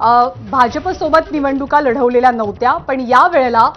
भाजपसोबत निवडणुका लढवलेल्या नव्हत्या पण या वेळेला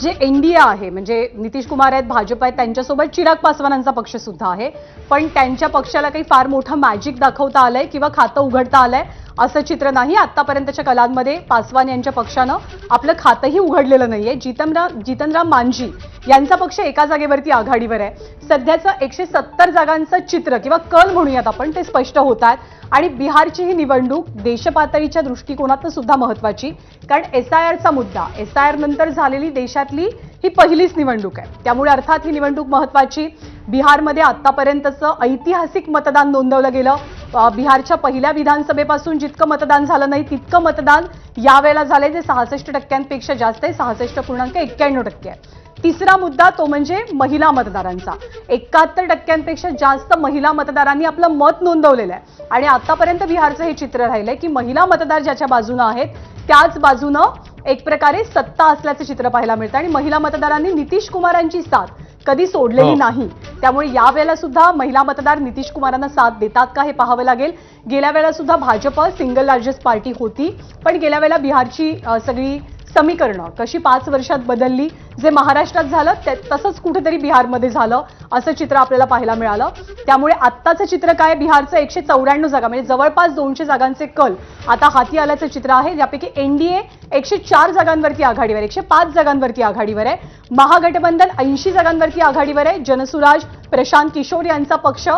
जे एनडीए आहे म्हणजे नितीश कुमार आहेत भाजप आहेत त्यांच्यासोबत चिराग पासवानांचा पक्ष सुद्धा आहे. पण त्यांच्या पक्षाला काही फार मोठं मॅजिक दाखवता आलंय किंवा खातं उघडता आलंय असं चित्र नाही. आतापर्यंतच्या कलांमध्ये पासवान यांच्या पक्षानं आपलं खातंही उघडलेलं नाहीये. जितनराम जितनराम मांझी यांचा पक्ष एका जागेवरती आघाडीवर आहे. सध्याचं एकशे सत्तर जागांचं चित्र किंवा कल म्हणूयात आपण ते स्पष्ट होत आहेत. आणि बिहारची ही निवडणूक देशपातळीच्या दृष्टिकोनातनं सुद्धा महत्वाची कारण एस आय आरचा मुद्दा एस आय आर नंतर झालेली देशातली ही पहिलीच निवडणूक आहे. त्यामुळे अर्थात ही निवडणूक महत्वाची. बिहारमध्ये आतापर्यंतचं ऐतिहासिक मतदान नोंदवलं गेलं. बिहारच्या पहिल्या विधानसभेपासून जितकं मतदान झालं नाही तितकं मतदान यावेळेला झालंय जे सहासष्ट टक्क्यांपेक्षा जास्त आहे सहासष्ट पूर्णांक एक्क्याण्णव टक्के आहे. तिसरा मुद्दा तो म्हणजे महिला मतदारांचा. एकाहत्तर टक्क्यांपेक्षा जास्त महिला मतदारांनी आपलं मत नोंदवलेलं आहे. आणि आतापर्यंत बिहारचं हे चित्र राहिलंय की महिला मतदार ज्याच्या बाजूनं आहेत त्याच बाजूनं एक प्रकारे सत्ता असल्याचं चित्र पाहायला मिळतं आणि महिला मतदारांनी नितीश कुमारांची साथ कधी सोडलेली हो. नाही. त्यामुळे या वेळेला सुद्धा महिला मतदार नितीश कुमारांना साथ देतात का हे पाहावं लागेल. गेल्या वेळेला सुद्धा भाजप सिंगल लार्जेस्ट पार्टी होती. पण गेल्या वेळेला बिहारची सगळी समीकरणं. कशी पाच वर्षात बदलली जे महाराष्ट्रात झालं ते- तसंच कुठेतरी बिहारमध्ये झालं असं चित्र आपल्याला पाहायला मिळालं. त्यामुळे आत्ताचं चित्र काय? बिहारचं एकशे चौऱ्याण्णव जागा म्हणजे जवळपास दोनशे जागांचे कल. आता हाती आल्याचं चित्र आहे यापैकी एनडीए एकशे चार जागांवरती आघाडीवर एकशे पाच जागांवरती आघाडीवर आहे. महागठबंधन ऐंशी जागांवरती आघाडीवर आहे जनसुराज प्रशांत किशोर यांचा पक्ष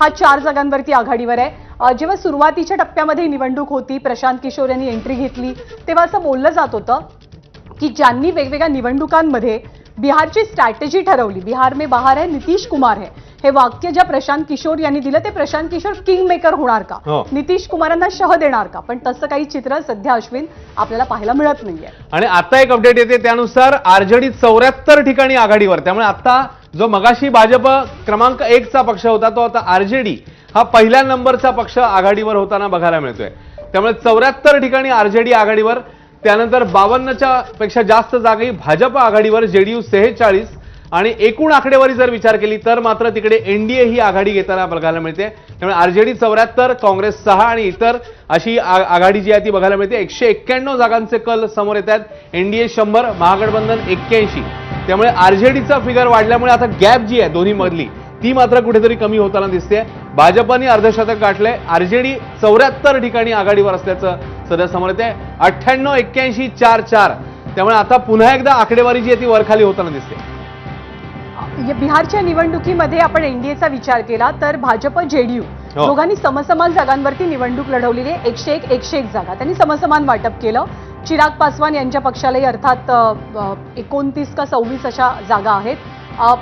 हा चार जागांवरती आघाडीवर आहे. जेव्हा सुरुवातीच्या टप्प्यामध्ये निवडणूक होती प्रशांत किशोर यांनी एंट्री घेतली तेव्हा असं बोललं जात होतं की ज्यांनी वेगवेगळ्या निवडणुकांमध्ये बिहारची स्ट्रॅटेजी ठरवली. बिहार में बाहर है नितीश कुमार है. हे वाक्य ज्या प्रशांत किशोर यांनी दिलं ते प्रशांत किशोर किंग मेकर होणार का? हो. नितीश कुमारांना शह देणार का? पण तसं काही चित्र सध्या अश्विन आपल्याला पाहायला मिळत नाहीये. आणि आता एक अपडेट येते त्यानुसार आरजेडी चौऱ्याहत्तर ठिकाणी आघाडीवर. त्यामुळे आता जो मगाशी भाजप क्रमांक एकचा पक्ष होता तो आता आरजेडी हा पहिल्या नंबरचा पक्ष आघाडीवर होताना बघायला मिळतोय. त्यामुळे चौऱ्याहत्तर ठिकाणी आरजेडी आघाडीवर. त्यानंतर बावन्नच्या पेक्षा जास्त जागी भाजप आघाडीवर जेडीयू सेहेचाळीस आणि एकूण आकडेवारी जर विचार केली तर मात्र तिकडे एनडीए ही आघाडी घेताना बघायला मिळते. त्यामुळे आरजेडी चौऱ्याहत्तर काँग्रेस सहा आणि इतर अशी आ- आघाडी जी आहे ती बघायला मिळते. एकशे एक्क्याण्णव जागांचे कल समोर येत आहेत. एनडीए शंभर महागठबंधन एक्क्याऐंशी. त्यामुळे आरजेडीचा फिगर वाढल्यामुळे आता गॅप जी आहे दोन्ही मधली ती मात्र कुठेतरी कमी होताना दिसते. भाजपने अर्धशतक गाठलंय आरजेडी चौऱ्याहत्तर ठिकाणी आघाडीवर असल्याचं सध्या समोर येते अठ्ठ्याण्णव एक्क्याऐंशी चार चार. त्यामुळे आता पुन्हा एकदा आकडेवारी जी आहे ती वरखाली होताना दिसते. या बिहारच्या निवडणुकीमध्ये आपण एनडीएचा विचार केला तर भाजप जेडीयू हो. दोघांनी समसमान जागांवरती निवडणूक लढवलेली आहे. एकशे एक एकशे एक जागा. त्यांनी समसमान वाटप केलं. चिराग पासवान यांच्या पक्षालाही अर्थात एकोणतीस का सव्वीस अशा जागा आहेत.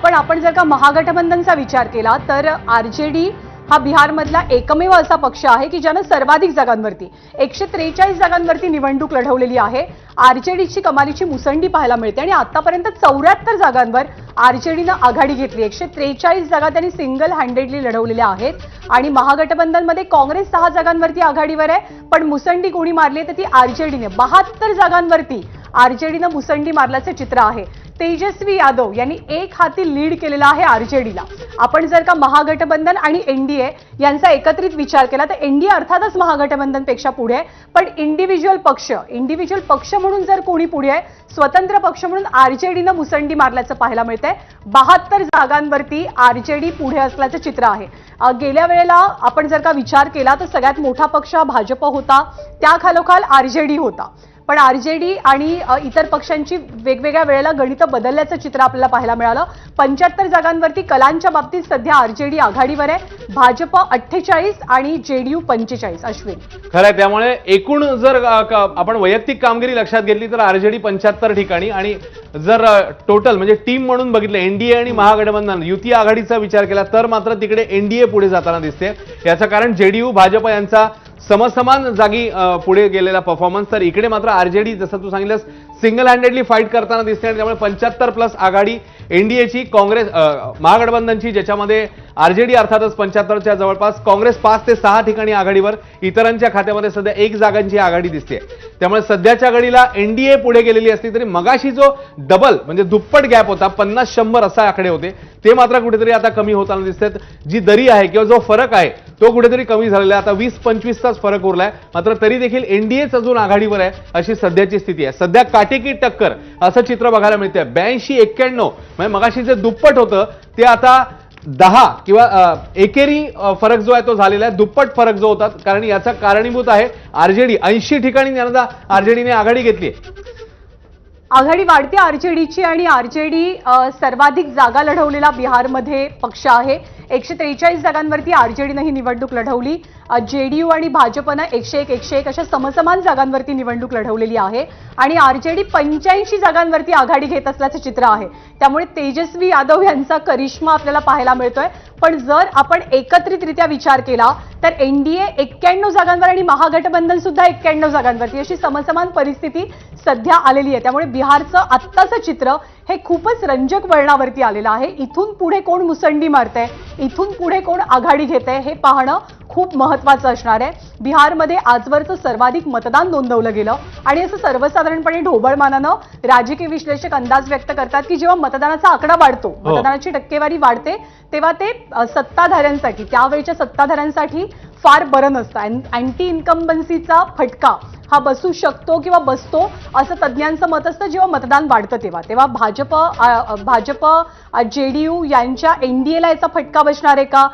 पण आपण जर का महागठबंधनचा विचार केला तर आरजेडी हा बिहारमधला एकमेव असा पक्ष आहे की ज्यानं सर्वाधिक जागांवरती एकशे त्रेचाळीस जागांवरती निवडणूक लढवलेली आहे. आरजेडीची कमालीची मुसंडी पाहायला मिळते आणि आतापर्यंत चौऱ्याहत्तर जागांवर आरजेडीनं आघाडी घेतली. एकशे त्रेचाळीस जागा त्यांनी सिंगल हँडेडली लढवलेल्या आहेत आणि महागठबंधनमध्ये काँग्रेस सहा जागांवरती आघाडीवर आहे पण मुसंडी कोणी मारली आहे तर ती आरजेडीने. बहात्तर जागांवरती आरजेडीनं मुसंडी मारल्याचं चित्र आहे. तेजस्वी यादव यांनी एक हाती लीड केलेला आहे आरजेडीला आपण जर का महागठबंधन आणि एनडीए यांचा एकत्रित विचार केला तर एनडीए अर्थातच महागठबंधनपेक्षा पुढे आहे. पण इंडिव्हिज्युअल पक्ष इंडिव्हिज्युअल पक्ष म्हणून जर कोणी पुढे आहे स्वतंत्र पक्ष म्हणून आरजेडीनं मुसंडी मारल्याचं पाहायला मिळतंय. बहात्तर जागांवरती आरजेडी पुढे असल्याचं चित्र आहे. गेल्या वेळेला आपण जर का विचार केला तर सगळ्यात मोठा पक्ष हा भाजप होता. त्याखालोखाल आरजेडी होता. पण आर जे डी आणि इतर पक्षांची वेगवेगळ्या वेळेला गणितं बदलल्याचं चित्र आपल्याला पाहायला मिळालं. पंच्याहत्तर जागांवरती कलांच्या बाबतीत सध्या आर जे आघाडीवर आहे. भाजप अठ्ठेचाळीस आणि जेडीयू पंचेचाळीस. अश्विन. खरं आहे त्यामुळे एकूण जर क- आपण वैयक्तिक कामगिरी लक्षात घेतली तर आर जे डी पंच्याहत्तर ठिकाणी आणि जर टोटल म्हणजे टीम म्हणून बघितलं एनडीए आणि महागठबंधन युती आघाडीचा विचार केला तर मात्र तिकडे एनडीए पुढे जाताना दिसते. याचं कारण जेडीयू भाजप यांचा समसमान जागी पुढे गेलेला परफॉर्मन्स तर इकडे मात्र आरजेडी जसं तू सांगितलंस सिंगल हँडेडली फाईट करताना दिसते आणि त्यामुळे पंच्याहत्तर प्लस आघाडी एनडीएची काँग्रेस महागठबंधनची ज्याच्यामध्ये आरजेडी अर्थातच पंच्याहत्तरच्या जवळपास काँग्रेस पाच ते सहा ठिकाणी आघाडीवर इतरांच्या खात्यामध्ये सध्या एक जागांची आघाडी दिसते. त्यामुळे सध्याच्या घडीला एनडीए पुढे गेलेली असली तरी मगाशी जो डबल म्हणजे दुप्पट गॅप होता पन्नास शंभर असा आकडे होते ते मात्र कुठेतरी आता कमी होताना दिसतात. जी दरी आहे किंवा जो फरक आहे तो कुठेतरी कमी झालेला आहे. आता वीस पंचवीसचाच फरक उरलाय. मात्र तरी देखील एनडीएच अजून आघाडीवर आहे अशी सध्याची स्थिती आहे. सध्या काटेकी टक्कर असं चित्र बघायला मिळतंय. ब्याऐंशी एक्क्याण्णव म्हणजे मगाशी जे दुप्पट होतं ते आता दहा किंवा एकेरी फरक जो आहे तो झालेला आहे. दुप्पट फरक जो होता कारण याचा कारणीभूत आहे आरजेडी. ऐंशी ठिकाणी यंदा आरजेडीने आघाडी घेतली आघाडी वाढते आरजेडीची आणि आरजेडी सर्वाधिक जागा लढवलेला बिहारमध्ये पक्ष आहे. एकशे त्रेचाळीस जागांवरती आरजेडीनं ही निवडणूक लढवली. जेडीयू आणि भाजपनं एकशे एक एकशे एक अशा समसमान जागांवरती निवडणूक लढवलेली आहे. आणि आरजेडी पंच्याऐंशी जागांवरती आघाडी घेत असल्याचं चित्र आहे. त्यामुळे तेजस्वी यादव यांचा करिश्मा आपल्याला पाहायला मिळतोय. पण जर आपण एकत्रितरित्या विचार केला तर एनडीए एक्क्याण्णव जागांवर आणि महागठबंधन सुद्धा एक्क्याण्णव जागांवरती अशी समसमान परिस्थिती सध्या आलेली आहे. त्यामुळे बिहारचं आत्ताचं चित्र हे खूपच रंजक वळणावरती आलेलं आहे. इथून पुढे कोण मुसंडी मारतंय? इथून पुढे कोण आघाडी घेत आहे हे पाहणं खूप महत्वाचं असणार आहे बिहारमध्ये आजवरचं सर्वाधिक मतदान नोंदवलं गेलं आणि असं सर्वसाधारणपणे ढोबळमानानं राजकीय विश्लेषक अंदाज व्यक्त करतात की जेव्हा मतदानाचा आकडा वाढतो हो. मतदानाची टक्केवारी वाढते तेव्हा ते सत्ताधाऱ्यांसाठी त्यावेळच्या सत्ताधाऱ्यांसाठी फार बरं नसतं. अँटी इन्कम्बन्सीचा फटका. हा बसू शकतो किंवा बसतो असं तज्ज्ञांचं मत असतं. जेव्हा मतदान वाढतं तेव्हा. तेव्हा भाजप अ, अ, भाजप जेडीयू यांच्या एनडीएला याचा फटका बसणार आहे का?